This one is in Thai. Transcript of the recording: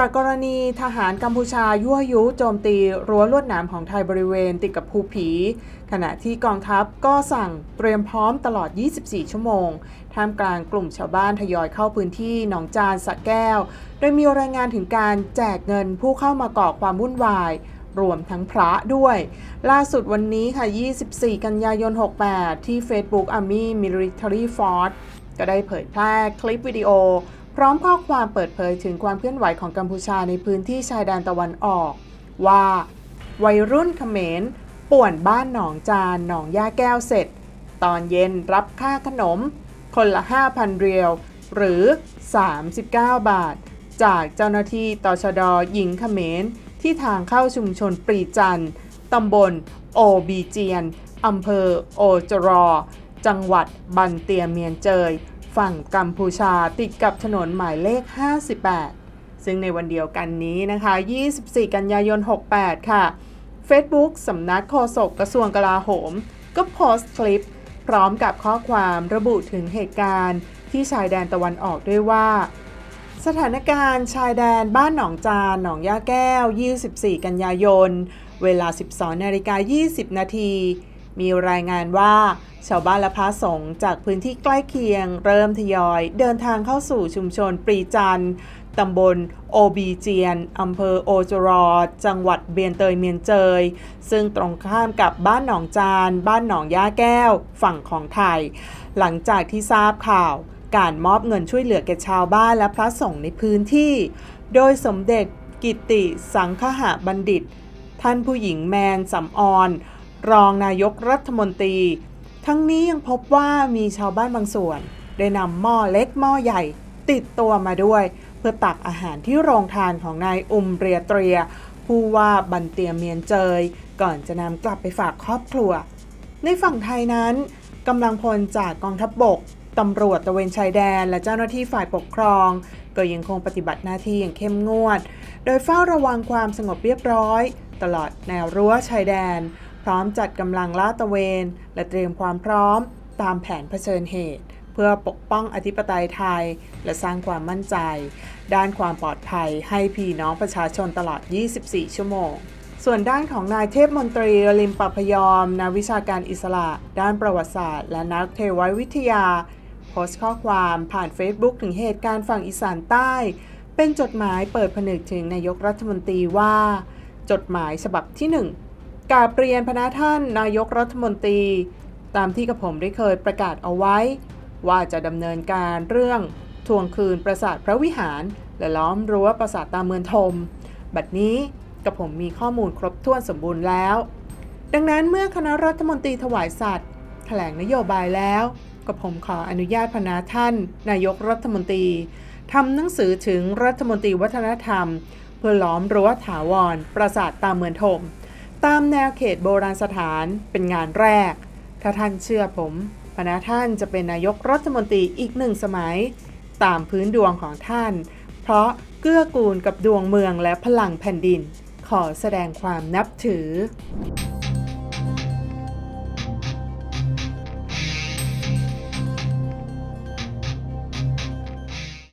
จากกรณีทหารกัมพูชายั่วยุโจมตีรั้วลวดหนามของไทยบริเวณติดกับภูผี ขณะที่กองทัพก็สั่งเตรียมพร้อมตลอด 24 ชั่วโมง ท่ามกลางกลุ่มชาวบ้านทยอยเข้าพื้นที่หนองจานสะแก้ว โดยมีรายงานถึงการแจกเงินผู้เข้ามาก่อความวุ่นวายรวมทั้งพระด้วย ล่าสุดวันนี้ค่ะ 24 กันยายน 68 ที่ Facebook Army Military Force ก็ได้เผยแพร่คลิปวิดีโอ พร้อมข้อความเปิดเผยถึงความเคลื่อนไหวของกัมพูชาในพื้นที่ชายแดนตะวันออก ว่า วัยรุ่นเขมรป่วนบ้านหนองจานหนองย่าแก้วเสร็จ ตอนเย็นรับค่าขนม คนละ 5,000 เรียว หรือ 39 บาท จากเจ้าหน้าที่ตชดหญิงเขมรที่ทางเข้าชุมชนปรีจันต์ตำบลโอบีเจียนอำเภอโอจรอ จังหวัดบันเตียเมียนเจย ฝั่งกัมพูชาติดกับถนนหมายเลข 58 ซึ่งในวันเดียวกันนี้นะคะ 24 กันยายน 68 ค่ะ Facebook สำนักโฆษกกระทรวงกลาโหม ก็โพสต์คลิป พร้อมกับข้อความระบุถึงเหตุการณ์ที่ชายแดนตะวันออกด้วยว่า สถานการณ์ชายแดนบ้านหนองจาน หนองย่าแก้ว 24 กันยายน เวลา 12นาฬิกา20 นาที มีรายงานว่าชาวบ้านและพระสงฆ์จากพื้นที่ใกล้เคียง เริ่มทยอย เดินทางเข้าสู่ชุมชนปรีจันต์ตำบลโอบีเจียนอำเภอโอจรอ จังหวัดเบียนเตยเมียนเจย ซึ่งตรงข้ามกับบ้านหนองจาน บ้านหนองย่าแก้ว ฝั่งของไทย หลังจากที่ทราบข่าว การมอบเงินช่วยเหลือแก่ชาวบ้านและพระสงฆ์ในพื้นที่ โดยสมเด็จกิติสังคหะบัณฑิต ท่านผู้หญิงแมนสำออน รองนายกรัฐมนตรี ทั้งนี้ยังพบว่ามีชาวบ้านบางส่วน ได้นำหม้อเล็กหม้อใหญ่ติดตัวมาด้วย เพื่อตักอาหารที่โรงทานของนายอุมเรียเตรีย ผู้ว่าบันเตียเมียนเจย ก่อนจะนำกลับไปฝากครอบครัว ในฝั่งไทยนั้นกำลังพลจากกองทัพบบกตำรวจตะเวนชายแดนและเจ้าหน้าที่ฝ่ายปกครอง ก็ยังคงปฏิบัติหน้าที่อย่างเข้มงวด โดยเฝ้าระวังความสงบเรียบร้อย ตลอดแนวรั้วชายแดน พร้อมจัดกำลังลาดตระเวน และเตรียมความพร้อมตามแผนเผชิญเหตุ เพื่อปกป้องอธิปไตยไทย และสร้างความมั่นใจ ด้านความปลอดภัยให้พี่น้องประชาชนตลอด 24 ชั่วโมง ส่วนด้านของนายเทพมนตรีลิมปพยอมนักวิชาการอิสระ ด้านประวัติศาสตร์ และนักเทววิทยา โพสต์ข้อความผ่าน Facebook ถึงเหตุการณ์ฝั่งอีสานใต้ เป็นจดหมายเปิดผนึกถึงนายกรัฐมนตรีว่า จดหมายฉบับที่ 1 กาบเรียนพระท่านนายกรัฐมนตรี ตามที่กระผมได้เคยประกาศเอาไว้ ว่าจะดำเนินการเรื่องทวงคืนปราสาทพระวิหาร และล้อมรั้วปราสาทตามเมืองธม บัดนี้กระผมมีข้อมูลครบถ้วนสมบูรณ์แล้ว ดังนั้นเมื่อคณะรัฐมนตรีถวายสัตว์แถลงนโยบายแล้วกระผมขออนุญาตพนาท่าน นายกรัฐมนตรีทำหนังสือถึงรัฐมนตรีวัฒนธรรม เพื่อล้อมรั้วถาวร ปราสาทตามเมืองธม ตามแนวเขตโบราณสถานเป็นงานแรก ถ้าท่านเชื่อผมพนาท่านจะเป็นนายกรัฐมนตรีอีกหนึ่งสมัย ตามพื้นดวงของท่าน เพราะเกื้อกูลกับดวงเมืองและพลังแผ่นดิน ขอแสดงความนับถือ